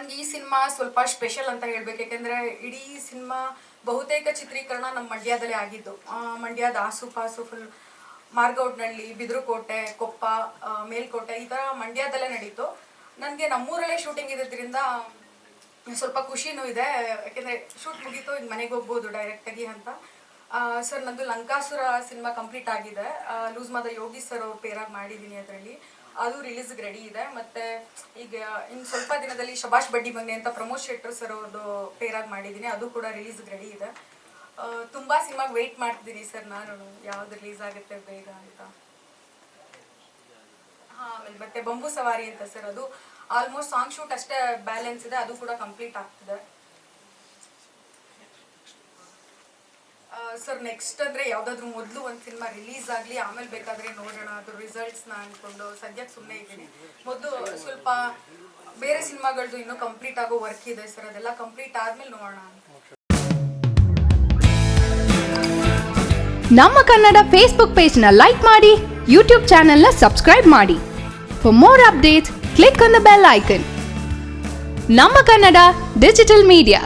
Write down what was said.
ನನಗೆ ಈ ಸಿನಿಮಾ ಸ್ವಲ್ಪ ಸ್ಪೆಷಲ್ ಅಂತ ಹೇಳ್ಬೇಕು. ಯಾಕೆಂದರೆ ಇಡೀ ಸಿನಿಮಾ ಬಹುತೇಕ ಚಿತ್ರೀಕರಣ ನಮ್ಮ ಮಂಡ್ಯದಲ್ಲೇ ಆಗಿದ್ದು. ಮಂಡ್ಯದ ಆಸುಪಾಸು ಫುಲ್ ಮಾರ್ಗೌಡ್ನಳ್ಳಿ ಬಿದ್ರುಕೋಟೆ, ಕೊಪ್ಪ ಮೇಲ್ಕೋಟೆ ಈ ಥರ ಮಂಡ್ಯದಲ್ಲೇ ನಡೀತು. ನನಗೆ ನಮ್ಮೂರಲ್ಲೇ ಶೂಟಿಂಗ್ ಇರೋದ್ರಿಂದ ಸ್ವಲ್ಪ ಖುಷಿನೂ ಇದೆ. ಯಾಕೆಂದರೆ ಶೂಟ್ ಮುಗೀತು ಈಗ ಮನೆಗೆ ಹೋಗ್ಬೋದು ಡೈರೆಕ್ಟಾಗಿ ಅಂತ. ಸರ್ ನಂದು ಲಂಕಾಸುರ ಸಿನಿಮಾ ಕಂಪ್ಲೀಟ್ ಆಗಿದೆ. ಲೂಸ್ ಮಾದ ಯೋಗಿ ಸರ್ ಪೇರಾಗಿ ಮಾಡಿದ್ದೀನಿ ಅದರಲ್ಲಿ. ಅದು ರಿಲೀಸ್ಗೆ ರೆಡಿ ಇದೆ. ಮತ್ತೆ ಈಗ ಇನ್ನು ಸ್ವಲ್ಪ ದಿನದಲ್ಲಿ ಶಬಾಷ್ ಬಡ್ಡಿ ಬನ್ನಿ ಅಂತ ಪ್ರಮೋದ್ ಶೆಟ್ಟರ್ ಸರ್ ಅವ್ರದ್ದು ಪೇರಾಗಿ ಮಾಡಿದ್ದೀನಿ ಅದು ಕೂಡ ರಿಲೀಸ್ಗೆ ರೆಡಿ ಇದೆ. ತುಂಬ ಸಿನಿಮಾಗೆ ವೇಟ್ ಮಾಡ್ತಿದ್ದೀನಿ ಸರ್ ನಾನು. ಯಾವ್ದು ರಿಲೀಸ್ ಆಗುತ್ತೆ ಬೇಗ ಅಂತ. ಆಮೇಲೆ ಮತ್ತೆ ಬಂಬು ಸವಾರಿ ಅಂತ ಸರ್ ಅದು. ಆಲ್ಮೋಸ್ಟ್ ಸಾಂಗ್ ಶೂಟ್ ಅಷ್ಟೇ ಬ್ಯಾಲೆನ್ಸ್ ಇದೆ. ಅದು ಕೂಡ ಕಂಪ್ಲೀಟ್ ಆಗ್ತಿದೆ. ಸರ್ ನೆಕ್ಸ್ಟ್ ಅಂದ್ರೆ ಯಾವ್ದಾದ್ರು ಮೊದಲು ಒಂದು ಸಿನಿಮಾ ರಿಲೀಸ್ ಆಗಲಿ, ಆಮೇಲೆ ಬೇಕಾದ್ರೆ ನೋಡೋಣ ರಿಸಲ್ಟ್ಸ್ನ ಅನ್ಕೊಂಡು ಸದ್ಯಕ್ಕೆ ಸುಮ್ಮನೆ ಇದ್ದೀನಿ. ಮೊದಲು ಸ್ವಲ್ಪ ಬೇರೆ ಸಿನಿಮಾಗಳದ್ದು ಇನ್ನೂ ಕಂಪ್ಲೀಟ್ ಆಗೋ ವರ್ಕ್ ಇದೆ ಸರ್, ಅದೆಲ್ಲ ಕಂಪ್ಲೀಟ್ ಆದ್ಮೇಲೆ ನೋಡೋಣ ನಮ್ಮ ಕನ್ನಡ ಫೇಸ್ಬುಕ್ ಪೇಜ್ನ ಲೈಕ್ ಮಾಡಿ ಯೂಟ್ಯೂಬ್ ಚಾನೆಲ್ನ ಸಬ್ಸ್ಕ್ರೈಬ್ ಮಾಡಿ. For more updates click on the bell icon ನಮ್ಮ ಕನ್ನಡ ಡಿಜಿಟಲ್ ಮೀಡಿಯಾ